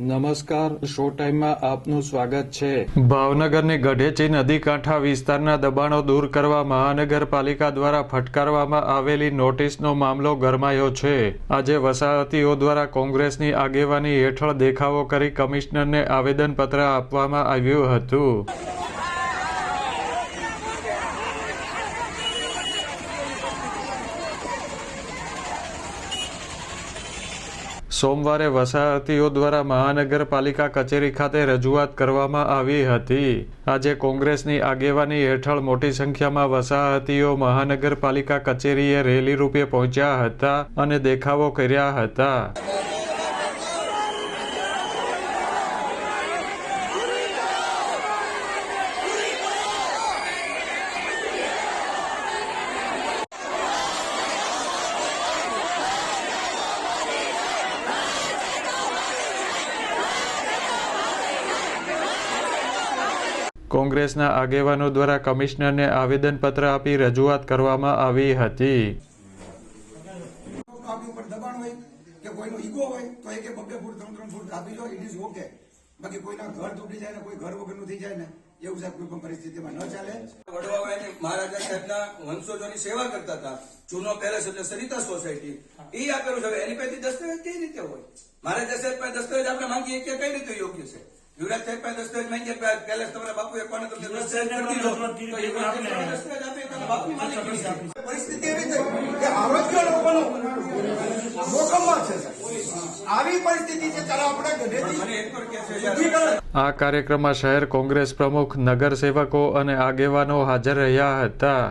નમસ્કાર, શો ટાઈમમાં આપનું સ્વાગત છે. ભાવનગરની ગઢેચી નદી કાંઠા વિસ્તારના દબાણો દૂર કરવા મહાનગરપાલિકા દ્વારા ફટકારવામાં આવેલી નોટિસનો મામલો ગરમાયો છે. આજે વસાહતીઓ દ્વારા કોંગ્રેસની આગેવાની હેઠળ દેખાવો કરી કમિશનરને આવેદનપત્ર આપવામાં આવ્યું હતું. સોમવારે વસાહતીઓ દ્વારા મહાનગરપાલિકા કચેરી ખાતે રજૂઆત કરવામાં આવી હતી. આજે કોંગ્રેસની આગેવાની હેઠળ મોટી સંખ્યામાં વસાહતીઓ મહાનગરપાલિકા કચેરીએ રેલી રૂપે પહોંચ્યા હતા અને દેખાવો કર્યા હતા. કોંગ્રેસના આગેવાનો દ્વારા કમિશનરને આવેદનપત્ર આપી રજૂઆત કરવામાં આવી હતી. કે કોઈનો ઈગો હોય તો એક ફૂટ ત્રણ ત્રણ ફૂટ કાપી લો ઇટ ઇઝ ઓકે બાકી કોઈના ઘર તૂટી જાય ને કોઈ ઘર વગરનું થઈ જાય ને એવું સાહેબ કોઈ પણ પરિસ્થિતિમાં ન ચાલે. વડવાવાળાની મહારાજા સાહેબના વંશજોની સેવા કરતા હતા. જૂનો પેલેસ એટલે સરિતા સોસાયટી. એ આપેલું છે. એની પાસેથી દસ્તાવેજ કઈ રીતે હોય? મહારાજા સાહેબ પાસે દસ્તાવેજ આપણે માંગીએ કે કઈ રીતે યોગ્ય છે? યુવરાજ સાહેબ પાસે દસ્તાવેજ માંગીએ પેલેસ તમારા બાપુએ કોને તમને દસ્તાવેજ કરી દીધો તો યુવરાજ સાહેબ દસ્તાવેજ આપે તો બાપુ માલિકી છે પરિસ્થિતિ એવી થઈ. કે આરોગ્ય લોકોનો જોખમમાં છે આવી પરિસ્થિતિ છે ચાલો આપણે ગઢેથી આ કાર્યક્રમમાં શહેર કોંગ્રેસ પ્રમુખ નગરસેવકો અને આગેવાનો હાજર રહ્યા હતા.